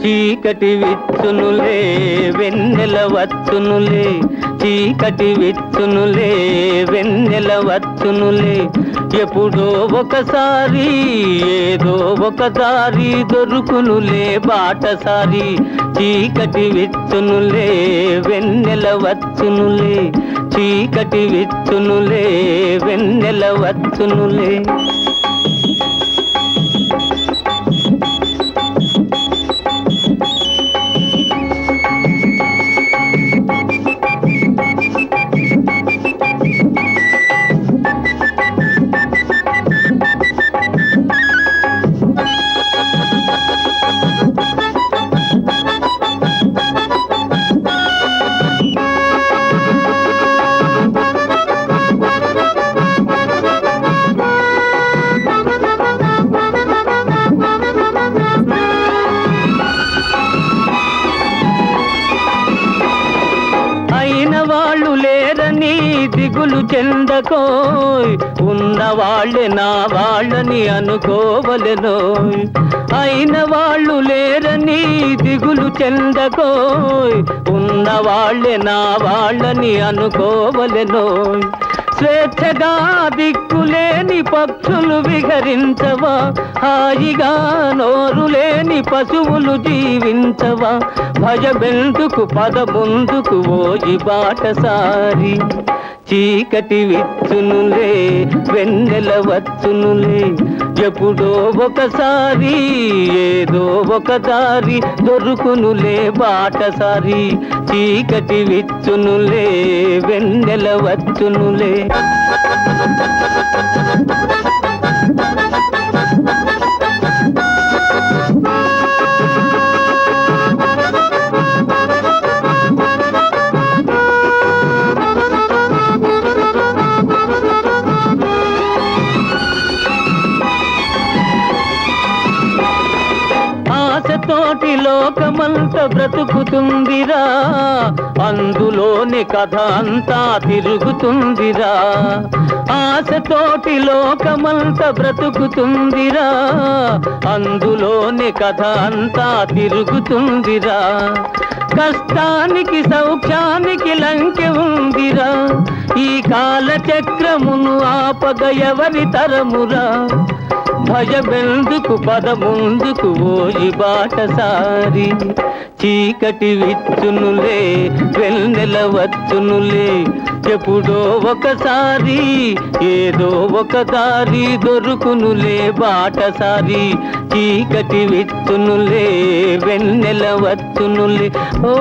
చీకటి విచ్చునులే వెన్నెల వచ్చునులే. చీకటి విచ్చునులే వెన్నెల వచ్చునులే. ఎప్పుడో ఒకసారి ఏదో ఒకసారి దొరుకునులే బాటసారి చీకటి విచ్చునులే వెన్నెల వచ్చునులే చీకటి విచ్చునులే వెన్నెల వచ్చునులే. దిగులు చెందకోయ్. ఉన్నవాళ్ళే నా వాళ్ళని అనుకోవలెనోయ్. అయిన వాళ్ళు లేరని దిగులు చెందకోయ్. ఉన్నవాళ్ళే నా వాళ్ళని అనుకోవలెనోయ్. స్వేచ్ఛగా దిక్కులేని పక్షులు విహరించవా? హాయిగా నోరు లేని పశువులు జీవించవా? భయబెందుకు బెందుకు ముందుకు ఓయి బాటసారి. చీకటి విచ్చునులే వెన్నెల వచ్చునులే ఎప్పుడో ఒకసారి ఏదో ఒక దారి దొరుకునులే బాటసారి. చీకటి విచ్చునులే వెన్నెల వచ్చునులే. నాటి లోకమంత బ్రతుకుతుందిరా. అందులోని కథ అంతా తిరుగుతుందిరా. ఆశతోటి లోకమంత బ్రతుకుతుందిరా. అందులోని కథ అంతా తిరుగుతుందిరా. కష్టానికి సౌఖ్యానికి లంకె ఉందిరా. ఈ కాలచక్రమును ఆపగ ఎవరి తరమురా? భయబెందుకు పదముందుకు ఓయి బాటసారి. చీకటి విచ్చునులే వెన్నెల వచ్చునులే. ఎప్పుడో ఒకసారి ఏదో ఒక దారి దొరుకునులే బాటసారి. చీకటి విచ్చునులే వెన్నెల వచ్చునులే. ఓ